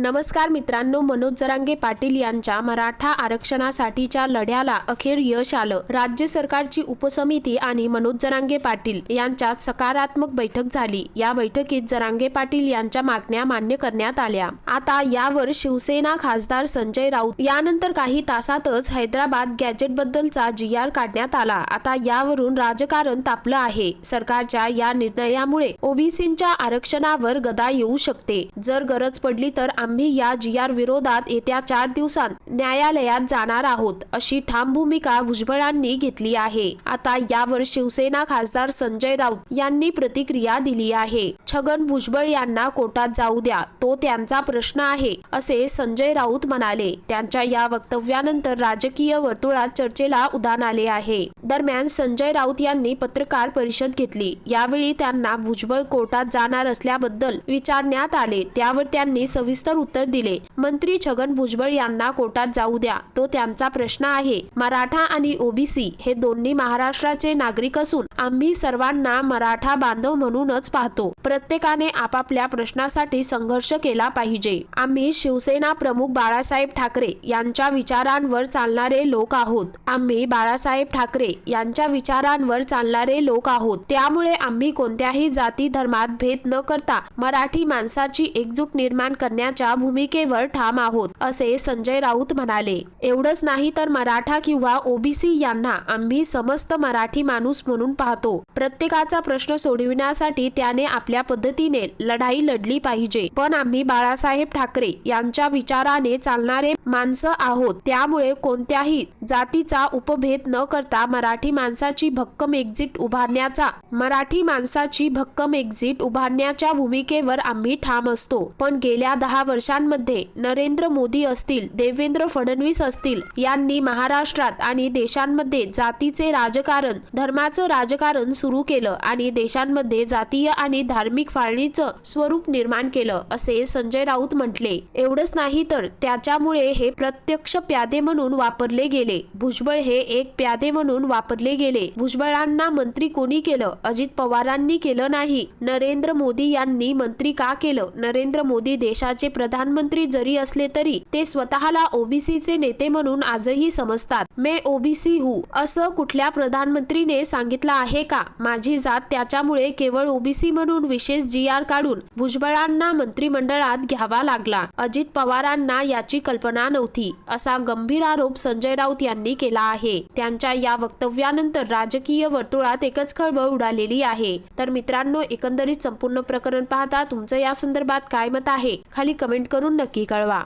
नमस्कार मित्रांनो मनोज जरांगे पाटील यांच्या मराठा आरक्षणासाठीच्या लढ्याला अखेर यश आलं. राज्य सरकारची उपसमिती आणि मनोज जरांगे पाटील यांच्यात सकारात्मक बैठक झाली. या बैठकीत जरांगे पाटील यांच्या मागण्या मान्य करण्यात आल्या. आता यावर शिवसेना खासदार संजय राऊत यानंतर काही तासातच हैदराबाद गॅजेट बद्दलचा जी आर काढण्यात आला. आता यावरून राजकारण तापलं आहे. सरकारच्या या निर्णयामुळे ओबीसींच्या आरक्षणावर गदा येऊ शकते. जर गरज पडली तर आम्ही या जी आर विरोधात येत्या चार दिवसात न्यायालयात जाणार आहोत अशी ठाम भूमिका भुजबळांनी घेतली आहे. आता यावर शिवसेना खासदार संजय राऊत यांनी प्रतिक्रिया दिली आहे. छगन भुजबळ यांना कोर्टात जाऊ द्या तो त्यांचा प्रश्न आहे असे संजय राऊत म्हणाले. त्यांच्या या वक्तव्यानंतर राजकीय वर्तुळात चर्चेला उधाण आले आहे. दरम्यान संजय राऊत यांनी पत्रकार परिषद घेतली. यावेळी त्यांना भुजबळ कोर्टात जाणार असल्याबद्दल विचारण्यात आले. त्यावर त्यांनी सविस्तर उत्तर दिले. मंत्री छगन भुजबळ यांना कोर्टात जाऊ द्या. तो त्यांचा प्रश्न आहे. मराठा आणि ओबीसी हे दोन्ही महाराष्ट्राचे नागरिक असून आम्ही सर्वांना मराठा बांधव म्हणूनच पाहतो. प्रत्येकाने आपापल्या प्रश्नासाठी संघर्ष केला पाहिजे. आम्ही शिवसेना प्रमुख बाळासाहेब ठाकरे यांच्या विचारांवर चालणारे लोक आहोत. आम्ही बाळासाहेब ठाकरे यांच्या विचारांवर चालणारे लोक आहोत. त्यामुळे आम्ही कोणत्याही जाती धर्मात भेद न करता मराठी माणसाची एकजूट निर्माण करण्याच्या भूमिकेवर ठाम आहोत असे संजय राऊत म्हणाले. एवढंच नाही तर मराठा किंवा ओबीसी यांना आम्ही समस्त मराठी माणूस म्हणून पाहतो. प्रत्येकाचा प्रश्न सोडविण्यासाठी त्याने आपल्या पद्धतीने लढाई लढली पाहिजे. पण आम्ही बाळासाहेब ठाकरे यांच्या विचाराने चालणारे माणसं आहोत. त्यामुळे कोणत्याही जातीचा उपभेद न करता मराठी माणसाची भक्कम एक्झिट उभारण्याचा मराठी माणसाची भक्कम एक्झिट उभारण्याच्या भूमिकेवर आम्ही ठाम असतो. पण गेल्या दहा वर्षांमध्ये नरेंद्र मोदी असतील देवेंद्र फडणवीस असतील यांनी महाराष्ट्रात आणि देशांमध्ये जातीचे राजकारण धर्माचं राजकारण सुरू केलं आणि देशांमध्ये जातीय आणि धार्मिक फाळणीचं स्वरूप निर्माण केलं असे संजय राऊत म्हटले. एवढंच नाही तर त्याच्यामुळे हे प्रत्यक्ष प्यादे म्हणून वापरले गेले. भुजबळ हे एक प्यादे म्हणून वापरले गेले. भुजबळांना मंत्री कोणी केलं? अजित पवारांनी केलं नाही. नरेंद्र मोदी यांनी मंत्री का केलं? नरेंद्र मोदी देशाचे प्रधानमंत्री जरी असले तरी ते स्वतःला ओबीसीचे नेते म्हणून आजही समजतात. मे ओबीसी हू. असं कुठल्या प्रधानमंत्रीने सांगितलं आहे का? माझी जात त्याच्यामुळे केवळ ओबीसी म्हणून विशेष जी आर काढून भुजबळांना मंत्रिमंडळात घ्यावा लागला. अजित पवारांना याची कल्पना नव्हती असा गंभीर आरोप संजय राऊत यांनी केला आहे. त्यांच्या या वक्तव्यानंतर राजकीय वर्तुळात एकच खळबळ उडालेली आहे. तर मित्रांनो एकंदरीत संपूर्ण प्रकरण पाहता तुमचं या संदर्भात काय मत आहे? खाली कमेंट करून नक्की कळवा.